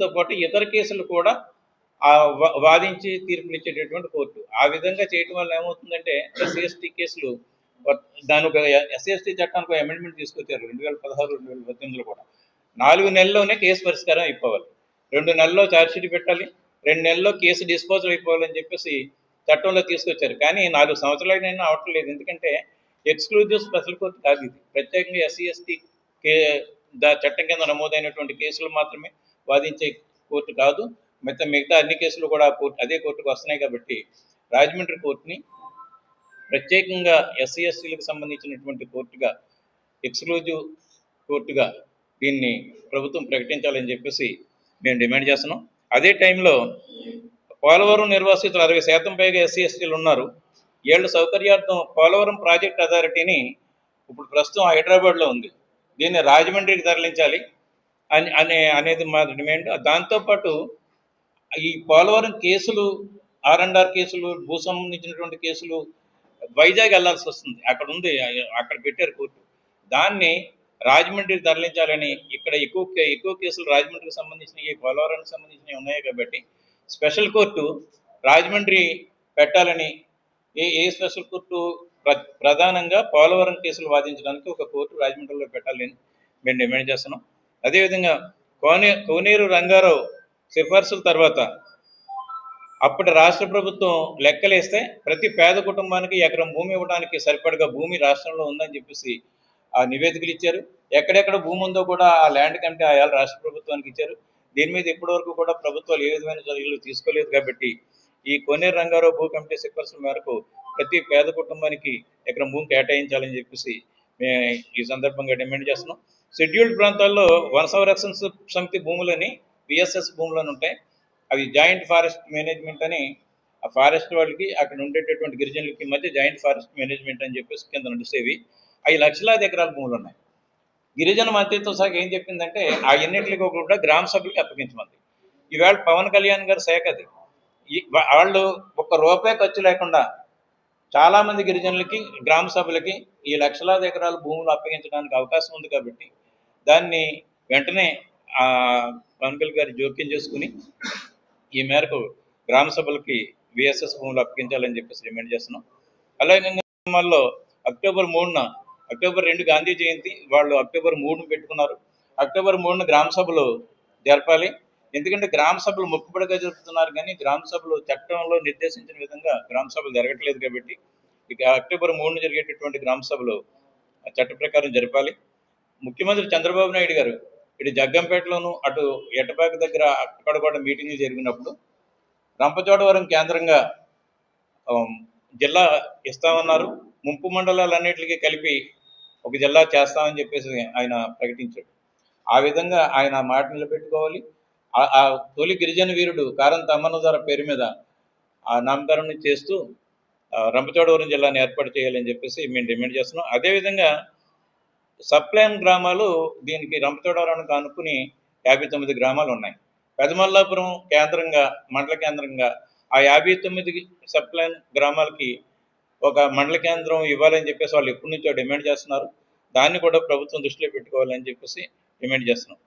తో పాటు ఇతర కేసులు కూడా ఆ వా- వాదించి తీర్పునిచ్చేటటువంటి కోర్టు. ఆ విధంగా చేయటం వల్ల ఏమవుతుందంటే ఎస్సీఎస్టీ కేసులు దాని ఒక ఎస్సీఎస్టీ చట్టానికి ఒక అమెండ్మెంట్ తీసుకొచ్చారు రెండు వేల పదహారు రెండు వేల పద్దెనిమిదిలో కూడా. నాలుగు నెలల్లోనే కేసు పరిష్కారం అయిపోవాలి. రెండు నెలల్లో ఛార్జ్షీట్ పెట్టాలి. రెండు నెలల్లో కేసు డిస్పోజల్ అయిపోవాలని చెప్పేసి చట్టంలో తీసుకొచ్చారు. కానీ నాలుగు సంవత్సరాలైనా అవటం లేదు. ఎందుకంటే ఎక్స్క్లూజివ్ స్పెషల్ కోర్టు కాదు ఇది. ప్రత్యేకంగా ఎస్సీ ఎస్టీ కే చట్టం కింద నమోదైనటువంటి కేసులు మాత్రమే. వాదించే కోర్టు కాదు మిగతా మిగతా అన్ని కేసులు కూడా కోర్టు అదే కోర్టుకు వస్తున్నాయి కాబట్టి రాజమండ్రి కోర్టుని ప్రత్యేకంగా ఎస్సీ ఎస్టీలకు సంబంధించినటువంటి కోర్టుగా ఎక్స్క్లూజివ్ కోర్టుగా దీన్ని ప్రభుత్వం ప్రకటించాలని చెప్పేసి మేము డిమాండ్ చేస్తున్నాం. అదే టైంలో పోలవరం నిర్వాసితులు అరవై శాతం పైగా ఎస్సీ ఎస్టీలు ఉన్నారు. ఏళ్ళ సౌకర్యార్థం పోలవరం ప్రాజెక్ట్ అథారిటీని ఇప్పుడు ప్రస్తుతం హైదరాబాద్లో ఉంది. దీన్ని రాజమండ్రికి తరలించాలి. అని అనే అనేది మా డిమాండ్. దాంతోపాటు ఈ పోలవరం కేసులు ఆర్ కేసులు భూ సంబంధించినటువంటి కేసులు వైజాగ్ వెళ్ళాల్సి వస్తుంది. అక్కడ ఉంది అక్కడ పెట్టారు కోర్టు. దాన్ని రాజమండ్రికి తరలించాలని ఇక్కడ ఎక్కువ కే- ఎక్కువ కేసులు రాజమండ్రికి సంబంధించినవి పోలవరానికి సంబంధించినవి ఉన్నాయి కాబట్టి స్పెషల్ కోర్టు రాజమండ్రి పెట్టాలని ఏ ఏ స్పెషల్ కోర్టు ప్ర ప్రధానంగా పోలవరం కేసులు వాదించడానికి ఒక కోర్టు రాజమండ్రిలో పెట్టాలని మేము డిమాండ్ చేస్తున్నాం. అదేవిధంగా కోనే కోనేరు రంగారావు సిఫార్సుల తర్వాత అప్పటి రాష్ట్ర ప్రభుత్వం లెక్కలేస్తే ప్రతి పేద కుటుంబానికి ఎకరం భూమి ఇవ్వడానికి సరిపడగా భూమి రాష్ట్రంలో ఉందని చెప్పేసి ఆ నివేదికలు ఇచ్చారు. ఎక్కడెక్కడ భూమి ఉందో కూడా ఆ ల్యాండ్ కమిటీ ఆయా రాష్ట్ర ప్రభుత్వానికి ఇచ్చారు. దీని మీద ఇప్పటివరకు కూడా ప్రభుత్వాలు ఏ విధమైన చర్యలు తీసుకోలేదు కాబట్టి ఈ కోనేరు రంగారావు భూ కమిటీ సిఫార్సుల మేరకు ప్రతి పేద కుటుంబానికి ఎకరం భూమి కేటాయించాలని చెప్పేసి మేము ఈ సందర్భంగా డిమాండ్ చేస్తున్నాం. షెడ్యూల్డ్ ప్రాంతాల్లో వన సంరక్షణ సమితి భూములని విఎస్ఎస్ భూములని ఉంటాయి. అవి జాయింట్ ఫారెస్ట్ మేనేజ్మెంట్ అని ఆ ఫారెస్ట్ వాళ్ళకి అక్కడ ఉండేటటువంటి గిరిజనులకి మధ్య జాయింట్ ఫారెస్ట్ మేనేజ్మెంట్ అని చెప్పేసి కింద నడిసేవి. అవి లక్షలాది ఎకరాల భూములు ఉన్నాయి. గిరిజన మంత్రిత్వ శాఖ ఏం చెప్పిందంటే ఆ ఎన్నింటికి కూడా గ్రామ సభ్యులకి అప్పగించమంది. ఈవేళ పవన్ కళ్యాణ్ గారి శాఖ అది. వాళ్ళు ఒక్క రూపాయి ఖర్చు లేకుండా చాలామంది గిరిజనులకి గ్రామ సభలకి ఈ లక్షలాది ఎకరాల భూములు అప్పగించడానికి అవకాశం ఉంది కాబట్టి దాన్ని వెంటనే ఆ, పవన్ కళ్యాణ్ గారు జోక్యం చేసుకుని ఈ మేరకు గ్రామ సభలకి విఎస్ఎస్ భూములు అప్పగించాలని చెప్పేసి డిమాండ్ చేస్తున్నాం. అలాగే గ్రామాల్లో అక్టోబర్ మూడున అక్టోబర్ రెండు గాంధీ జయంతి వాళ్ళు అక్టోబర్ మూడును పెట్టుకున్నారు. అక్టోబర్ మూడున గ్రామ సభలు జరపాలి. ఎందుకంటే గ్రామ సభలు మొక్కుబడిగా జరుపుతున్నారు కానీ గ్రామ సభలు చట్టంలో నిర్దేశించిన విధంగా గ్రామ సభలు జరగట్లేదు కాబట్టి ఇక అక్టోబర్ మూడున జరిగేటటువంటి గ్రామ సభలు చట్ట ప్రకారం జరపాలి. ముఖ్యమంత్రి చంద్రబాబు నాయుడు గారు ఇటు జగ్గంపేటలోను అటు ఎట్టపాక దగ్గర అక్కడ కూడా మీటింగ్ జరిగినప్పుడు రంపచోడవరం కేంద్రంగా జిల్లా ఇస్తామన్నారు. ముంపు మండలాలన్నిటికీ కలిపి ఒక జిల్లా చేస్తామని చెప్పేసి ఆయన ప్రకటించాడు. ఆ విధంగా ఆయన మాట నిలబెట్టుకోవాలి. ఆ- తొలి గిరిజన వీరుడు కారం తమ్మనదార పేరు మీద ఆ నామకరణం చేస్తూ రంపచోడవరం జిల్లాని ఏర్పాటు చేయాలని చెప్పేసి మేము డిమాండ్ చేస్తున్నాం. అదేవిధంగా సప్లైన్ గ్రామాలు దీనికి రంపచోడవరానికి అనుకుని యాభై తొమ్మిది గ్రామాలు ఉన్నాయి. పెదమల్లాపురం కేంద్రంగా మండల కేంద్రంగా ఆ యాభై తొమ్మిది సప్లైన్ గ్రామాలకి ఒక మండల కేంద్రం ఇవ్వాలని చెప్పేసి వాళ్ళు ఎప్పటి నుంచో డిమాండ్ చేస్తున్నారు. దాన్ని కూడా ప్రభుత్వం దృష్టిలో పెట్టుకోవాలని చెప్పేసి డిమాండ్ చేస్తున్నాం.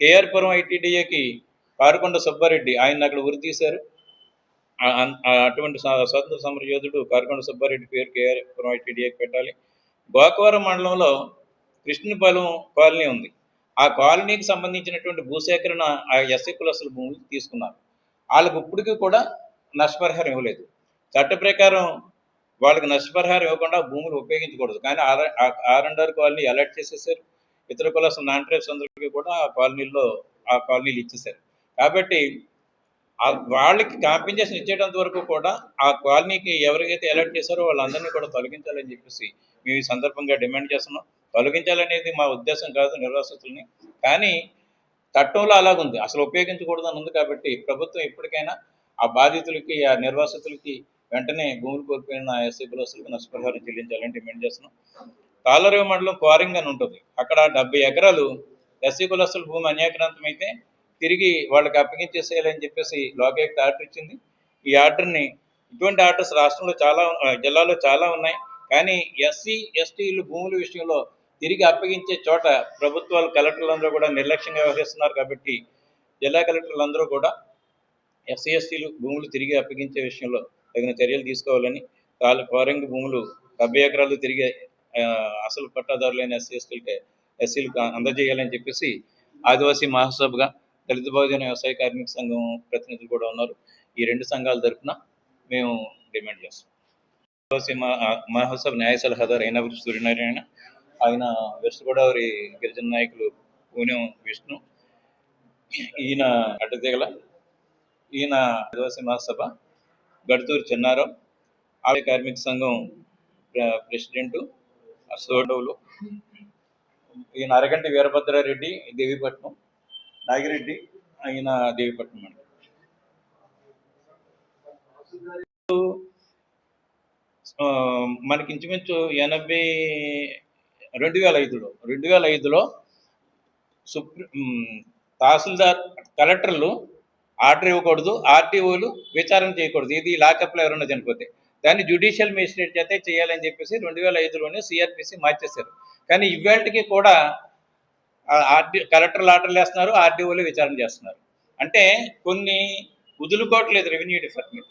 కేఆర్ పురం ఐటీడీఏకి కారుకొండ సుబ్బారెడ్డి ఆయన అక్కడ ఉరి తీశారు. ఆ- అటువంటి స్వా- స్వాతంత్ర సమర యోధుడు సుబ్బారెడ్డి పేరు కేఆర్ పురం ఐటీడీఏకి పెట్టాలి. గోకవరం మండలంలో కృష్ణపాలెం కాలనీ ఉంది. ఆ కాలనీకి సంబంధించినటువంటి భూసేకరణ ఆ ఎస్సీ కులస్తుల భూములు తీసుకున్నారు. వాళ్ళకి ఇప్పటికీ కూడా నష్టపరిహారం ఇవ్వలేదు. చట్ట ప్రకారం వాళ్ళకి నష్టపరిహారం ఇవ్వకుండా భూములు ఉపయోగించకూడదు. కానీ R R and R colony alert చేసేసారు. ఇతర కులస్తుల నాన్ ట్రైబ్స్ అందరికీ కూడా ఆ కాలనీలో ఆ కాలనీలు ఇచ్చేసారు. కాబట్టి వాళ్ళకి కాంపెన్సేషన్ ఇచ్చేటంత వరకు కూడా ఆ కాలనీకి ఎవరికైతే అలర్ట్ చేశారో వాళ్ళందరినీ కూడా తొలగించాలని చెప్పేసి మేము ఈ సందర్భంగా డిమాండ్ చేస్తున్నాం. తొలగించాలనేది మా ఉద్దేశం కాదు నిర్వాసితుల్ని కానీ చట్టంలో అలాగుంది. అసలు ఉపయోగించకూడదని ఉంది కాబట్టి ప్రభుత్వం ఇప్పటికైనా ఆ బాధితులకి ఆ నిర్వాసితులకి వెంటనే భూములు కోల్పోయిన ఎస్సీ కులస్తులకు నష్టపరిహారం చెల్లించాలని డిమాండ్ చేస్తున్నాం. తాళరేవు మండలం కోరింగ్ అని ఉంటుంది. అక్కడ డెబ్బై ఎకరాలు ఎస్సీ కులస్తుల భూమి అన్యాక్రాంతమైతే అయితే తిరిగి వాళ్ళకి అప్పగించేసేయాలని చెప్పేసి లోకాయుక్త ఆర్డర్ ఇచ్చింది. ఈ ఆర్డర్ని ఇటువంటి ఆర్డర్స్ రాష్ట్రంలో చాలా జిల్లాలో చాలా ఉన్నాయి. కానీ ఎస్సీ ఎస్టీలు భూముల విషయంలో తిరిగి అప్పగించే చోట ప్రభుత్వాలు కలెక్టర్లందరూ కూడా నిర్లక్ష్యంగా వ్యవహరిస్తున్నారు కాబట్టి జిల్లా కలెక్టర్లు అందరూ కూడా ఎస్సీ ఎస్టీలు భూములు తిరిగి అప్పగించే విషయంలో తగిన చర్యలు తీసుకోవాలని కాలు కోరంగి భూములు డెబ్బై ఎకరాలు తిరిగి అసలు పట్టాదారులైన ఎస్సీ ఎస్టీలకి ఎస్సీలకు అందజేయాలని చెప్పేసి ఆదివాసీ మహాసభగా దళిత బహుజన వ్యవసాయ కార్మిక సంఘం ప్రతినిధులు కూడా ఉన్నారు. ఈ రెండు సంఘాల తరఫున మేము డిమాండ్ చేస్తాం. ఆదివాసీ మహా- న్యాయ సలహాదారు అయిన సూర్యనారాయణ ఆయన వెస్ట్ గోదావరి గిరిజన నాయకులు పూణెం విష్ణు ఈయన అడ్డదిగల ఈయన ఆదివాసీ మహాసభ గడుతూరు చెన్నారావు ఆవిడ కార్మిక సంఘం ప్రెసిడెంట్ సోడవులు ఈయన అరగంటి వీరభద్రారెడ్డి దేవిపట్నం నాగిరెడ్డి ఆయన దేవిపట్నం అండి. మనకి ఇంచుమించు ఎనభై రెండు వేల ఐదులో రెండు వేల ఐదులో సుప్రీం తహసీల్దార్ కలెక్టర్లు ఆర్డర్ ఇవ్వకూడదు ఆర్టీఓలు విచారణ చేయకూడదు. ఇది లాకప్లో ఎవరైనా చనిపోతే దాన్ని జ్యుడిషియల్ మేజిస్ట్రేట్ చేతే చేయాలని చెప్పేసి రెండు వేల ఐదులోనే సిఆర్పిసి మార్చేశారు. కానీ ఇవాళకి కూడా ఆర్డీ కలెక్టర్లు ఆర్డర్లు వేస్తున్నారు ఆర్డీఓలు విచారణ చేస్తున్నారు. అంటే కొన్ని వదులుకోవట్లేదు రెవెన్యూ డిపార్ట్మెంట్.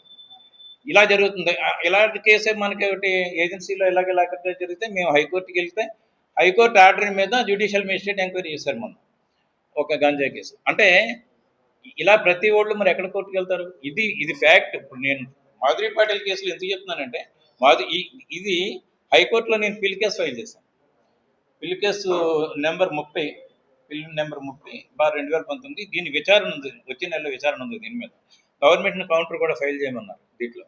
ఇలా జరుగుతుంది. ఇలాంటి కేసే మనకి ఒకటి ఏజెన్సీలో ఇలాగ ఇలా జరిగితే మేము హైకోర్టుకి వెళ్తే హైకోర్టు ఆర్డర్ మీద జ్యుడిషియల్ మెజిస్ట్రేట్ ఎంక్వైరీ చేశారు మనం ఒక గంజా కేసు. అంటే ఇలా ప్రతి ఓళ్ళు మరి ఎక్కడ కోర్టుకు వెళ్తారు? ఇది ఇది ఫ్యాక్ట్. ఇప్పుడు నేను మాధురి పాటిల్ కేసులో ఎందుకు చెప్తున్నానంటే మాధు ఈ- ఇది హైకోర్టులో నేను పిల్ కేసు ఫైల్ చేశాను. పిల్ కేసు నెంబర్ ముప్పై పిల్ నెంబర్ ముప్పై బార్ రెండు వేల పంతొమ్మిది. దీని విచారణ ఉంది. వచ్చే నెలలో విచారణ ఉంది దీని మీద. గవర్నమెంట్ కౌంటర్ కూడా ఫైల్ చేయమన్నారు దీంట్లో.